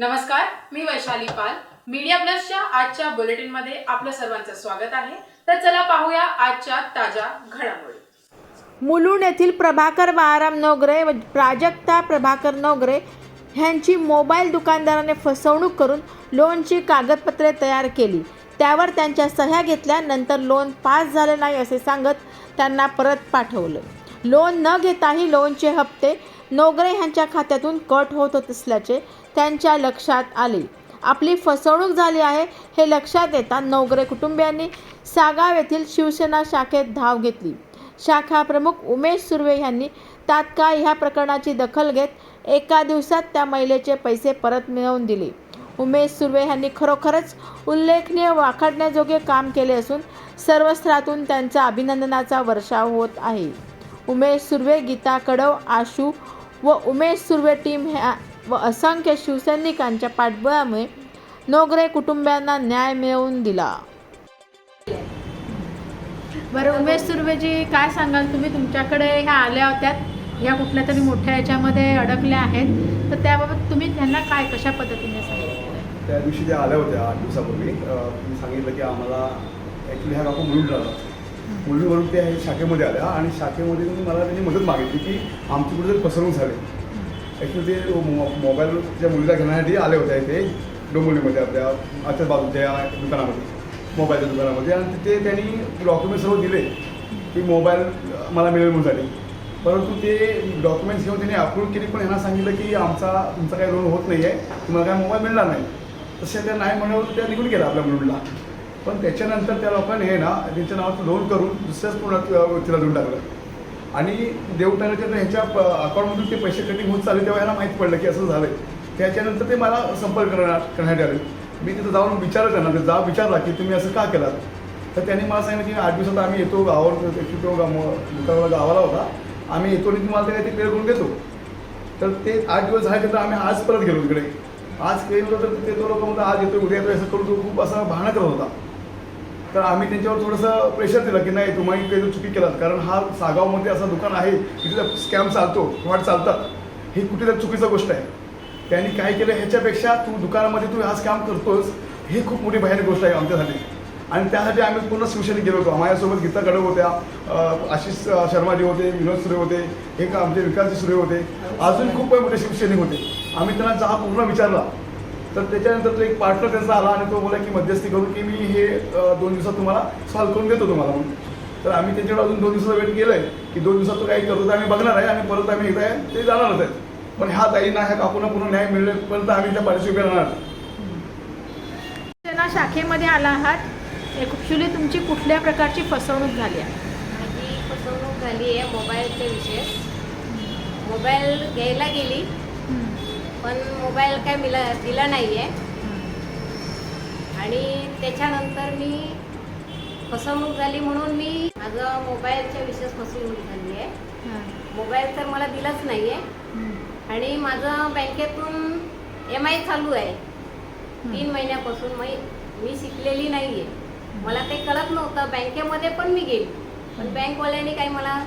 नमस्कार मी वैशाली पाल. मीडिया प्लसच्या आजच्या बुलेटिनमध्ये आपलं सर्वांचं स्वागत आहे. तर चला पाहूया आजच्या ताज्या घडामोडी. मुलुंड येथील प्रभाकर बाळाराम नोगरे व प्राजक्ता प्रभाकर नोगरे ह्यांची मोबाईल दुकानदाराने फसवणूक करून लोनची कागदपत्रे तयार केली. त्यावर त्यांच्या सह्या घेतल्या नंतर लोन पास झाले नाही असे सांगत त्यांना परत पाठवलं. लोन न घेताही लोनचे हप्ते नोगरे ह्यांच्या खात्यातून कट होत असल्याचे त्यांच्या लक्षात आले. आपली फसवणूक झाली आहे हे लक्षात येता नवगरे कुटुंबियांनी सागाव येथील शिवसेना शाखेत धाव घेतली. शाखा प्रमुख उमेश सुर्वे यांनी तात्काळ ह्या प्रकरणाची दखल घेत एका दिवसात त्या महिलेचे पैसे परत मिळवून दिले. उमेश सुर्वे यांनी खरोखरच उल्लेखनीय वाखाडण्याजोगे काम केले असून सर्व स्तरातून त्यांचा अभिनंदनाचा वर्षाव होत आहे. उमेश सुर्वे गीता कडव आशू व उमेश सुर्वे टीम ह्या व असंख्य शिवसैनिकांच्या पाठबळामुळे नोगरे कुटुंबियांना न्याय मिळवून दिला. बरं उमेश सुर्वेजी काय सांगाल तुम्ही? तुमच्याकडे ह्या आल्या होत्या. ह्या कुठल्या तरी मोठ्या याच्यामध्ये अडकल्या आहेत. तर त्याबाबत तुम्ही त्यांना काय कशा पद्धतीने सांगितलं? त्या दिवशी त्या आल्या होत्या आठ दिवसापूर्वी. मी सांगितलं की आम्हाला ॲक्च्युली ह्या काकू मुलून राहतात. मुलूनवरून त्या हे शाखेमध्ये आल्या आणि शाखेमध्ये मी मला त्यांनी मदत मागितली की आमची कुठेतरी फसवणूक झाली. ॲक्च्युली ते मो- मोबाईलच्या मुलीला घेण्यासाठी आले होते इथे डोंबिवलीमध्ये आपल्या आजच्या बाजूच्या दुकानामध्ये मोबाईलच्या दुकानामध्ये. आणि तिथे त्यांनी डॉक्युमेंट सर्व दिले की मोबाईल मला मिळेल म्हणून परंतु ते डॉक्युमेंट्स घेऊन त्यांनी अप्रूव्ह केली पण ह्यांना सांगितलं की आमचा तुमचा काही लोन होत नाही आहे तुम्हाला काय मोबाईल मिळणार नाही. तसे त्या नाही म्हणून त्या निघून गेला आपल्या मुलीला. पण त्याच्यानंतर त्या लोकांनी हे ना त्यांच्या नावाचं लोन करून दुसऱ्याच पूर्ण व्यक्तीला देऊन टाकलं. आणि देऊन टाकल्याच्या ह्याच्या अकाउंटमधून ते पैसे कटिंग होत चालले तेव्हा ह्याला माहीत पडलं की असं झालं त्याच्यानंतर ते मला संपर्क करणार करण्यात आले. मी तिथं जाऊन विचारलं त्यांना ते जा विचारला की तुम्ही असं का केलात? तर त्यांनी मला सांगितलं की आठ दिवसात आम्ही येतो गावावर ॲक्च्युली तो गाव गावाला होता. आम्ही येतो आणि तुम्हाला ते काही ते क्लिअर करून देतो. तर ते आठ दिवस झाले तर आम्ही आज परत गेलो तिकडे आज गेलो तर ते तो लोक म्हणतात आज येतो उद्या येतो असं करून तो खूप असा भाणं करत होता. तर आम्ही त्यांच्यावर थोडंसं प्रेशर दिलं की नाही तुम्ही काही चुकी केलात. कारण हा सागावमध्ये असं दुकान आहे की तिथं स्कॅम चालतो फ्रॉड चालतात. ही कुठेतरी चुकीचं गोष्ट आहे. त्यांनी काय केलं ह्याच्यापेक्षा तू दुकानामध्ये तू हा स्कॅम करतोस ही खूप मोठी भयानक गोष्ट आहे आमच्यासाठी. आणि त्यासाठी आम्ही पूर्ण शिवसेने गेलो होतो. माझ्यासोबत गीता गडव होत्या आशिष शर्माजी होते विनोद सुरे होते हे का आमचे विकासजी सुरे होते. अजून खूप मोठे शिवसैनिक होते. आम्ही त्यांना जा पूर्ण विचारला. तर त्याच्यानंतर तो एक पार्टनर त्यांचा आला आणि तो बोला की मध्यस्थी करून की मी हे दोन दिवसात तुम्हाला सॉल्व्ह करून देतो तुम्हाला म्हणून. तर आम्ही त्यांच्याकडे अजून दोन दिवसाचा वेट केलं आहे की दोन दिवसात तो काही करतो तर आम्ही बघणार आहे आणि परत आम्ही एकदा ते जाणारच आहेत पण ह्या ताईंना ह्या काकूंना पूर्ण न्याय मिळेपर्यंत आम्ही त्या पाठीशी उभे राहणार. शाखेमध्ये आला आहात. ॲक्च्युली तुमची कुठल्या प्रकारची फसवणूक झाली आहे? माझी फसवणूक झाली आहे मोबाईलच्या विशेष मोबाईल घ्यायला गेली. पण मोबाईल काय मिला दिला नाही आहे आणि त्याच्यानंतर मी फसवणूक झाली म्हणून मी माझं मोबाईलच्या विशेष फसवणूक झाली आहे. मोबाईल तर मला दिलाच नाही आहे आणि माझं बँकेतून एम आय चालू आहे. तीन महिन्यापासून मी मी शिकलेली नाही आहे मला ते कळत नव्हतं. बँकेमध्ये पण मी गेली. पण बँकवाल्यांनी काही मला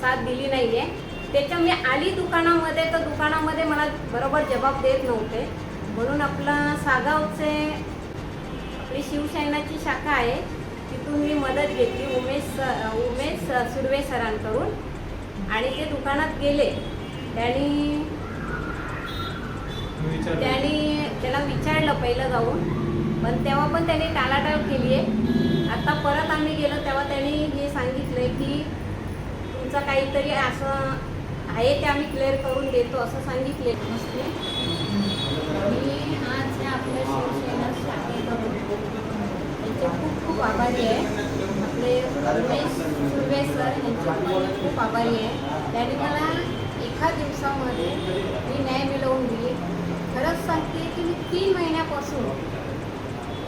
साथ दिली नाही आहे त्याच्या मी आली दुकानामध्ये तर दुकानामध्ये मला बरोबर जबाब देत नव्हते. म्हणून आपला सागावचे आपली शिवसेनाची शाखा आहे तिथून मी मदत घेतली उमेश उमेश सुर्वे सरांकडून. आणि ते दुकानात गेले. त्यांनी त्यांनी त्याला विचारलं पहिलं जाऊन. पण तेव्हा पण त्यांनी टाळाटाळ केली आहे. आता परत आम्ही गेलो तेव्हा त्यांनी हे सांगितलंय की तुमचं काहीतरी असं आहे ते आम्ही क्लिअर करून देतो असं सांगितले. मी आज आपल्या शिवसेना शाखेकडून खूप खूप आभारी आहे. आपले रमेश सुर्वे सर यांचे खूप आभारी आहे. त्यांनी मला एका दिवसामध्ये मी न्याय मिळवून दिली. खरंच सांगते की मी तीन महिन्यापासून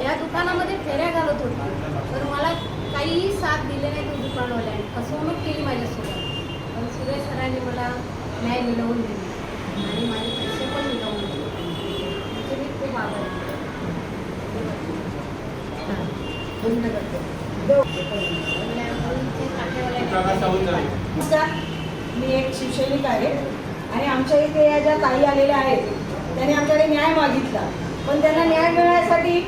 या दुकानामध्ये फेऱ्या घालत होते. तर मला काहीही साथ दिले नाही तो दुकानवाल्याने. फसवणूक केली माझ्यासोबत. पण सुरेश सरांनी मला न्याय मिळवून दिली. आणि माझे पैसे पण मिळवून दिले. म्हणजे मी खूप आभार मी एक शिवसैनिक आहे आणि आमच्या इथे या ज्या ताई आलेल्या आहेत त्यांनी आमच्याकडे न्याय मागितला. पण त्यांना न्याय मिळण्यासाठी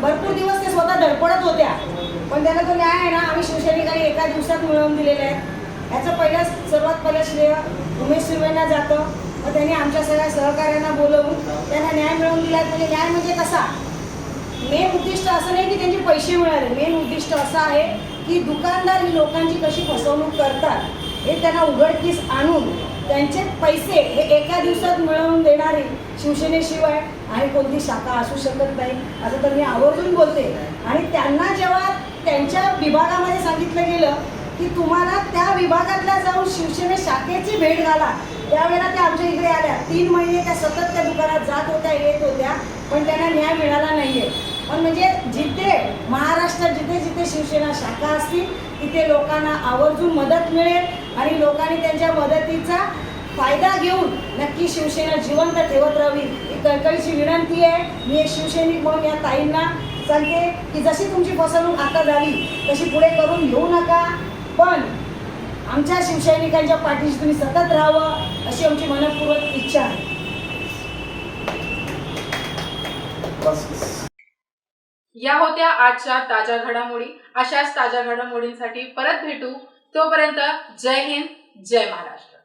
भरपूर दिवस ते स्वतः धडपडत होत्या. पण त्यांना तो न्याय आहे ना आम्ही शिवसैनिकांनी एका दिवसात मिळवून दिलेला आहे. याचं पहिल्या सर्वात पहिलं श्रेय उमेश सुर्वेंना जातं. व त्यांनी आमच्या सगळ्या सहकार्यांना बोलवून त्यांना न्याय मिळवून दिला. म्हणजे न्याय म्हणजे कसा? मेन उद्दिष्ट असं नाही की त्यांचे पैसे मिळाले. मेन उद्दिष्ट असं आहे की दुकानदार ही लोकांची कशी फसवणूक करतात हे त्यांना उघडकीस आणून त्यांचे पैसे हे एका दिवसात मिळवून देणारी शिवसेनेशिवाय आणि कोणती शाखा असू शकत नाही. असं तर मी आवर्जून बोलते. आणि त्यांना जेव्हा त्यांच्या विभागामध्ये सांगितलं गेलं की तुम्हाला त्या विभागातल्या जाऊन शिवसेने शाखेची भेट घाला. त्यावेळेला त्या आमच्या इकडे आल्या. तीन महिने त्या सतत त्या दुकानात जात होत्या येत होत्या पण त्यांना न्याय मिळाला नाहीये. पण म्हणजे जिथे महाराष्ट्रात जिथे जिथे शिवसेना शाखा असतील तिथे लोकांना आवर्जून मदत मिळेल आणि लोकांनी त्यांच्या मदतीचा फायदा घेऊन नक्की शिवसेना जिवंत ठेवत राहावी. ही कळकळीची विनंती आहे. मी एक शिवसैनिक म्हणून या ताईंना सांगते की जशी तुमची फसवणूक आता झाली तशी पुढे करून घेऊ नका. पण आमच्या शिवसैनिकांच्या पाठीशी तुम्ही सतत राहावं अशी आमची मनपूर्वक इच्छा आहे. या होत्या आजच्या ताज्या घडामोडी. अशाच ताज्या घडामोडींसाठी परत भेटू. तोपर्यंत जय हिंद जय महाराष्ट्र.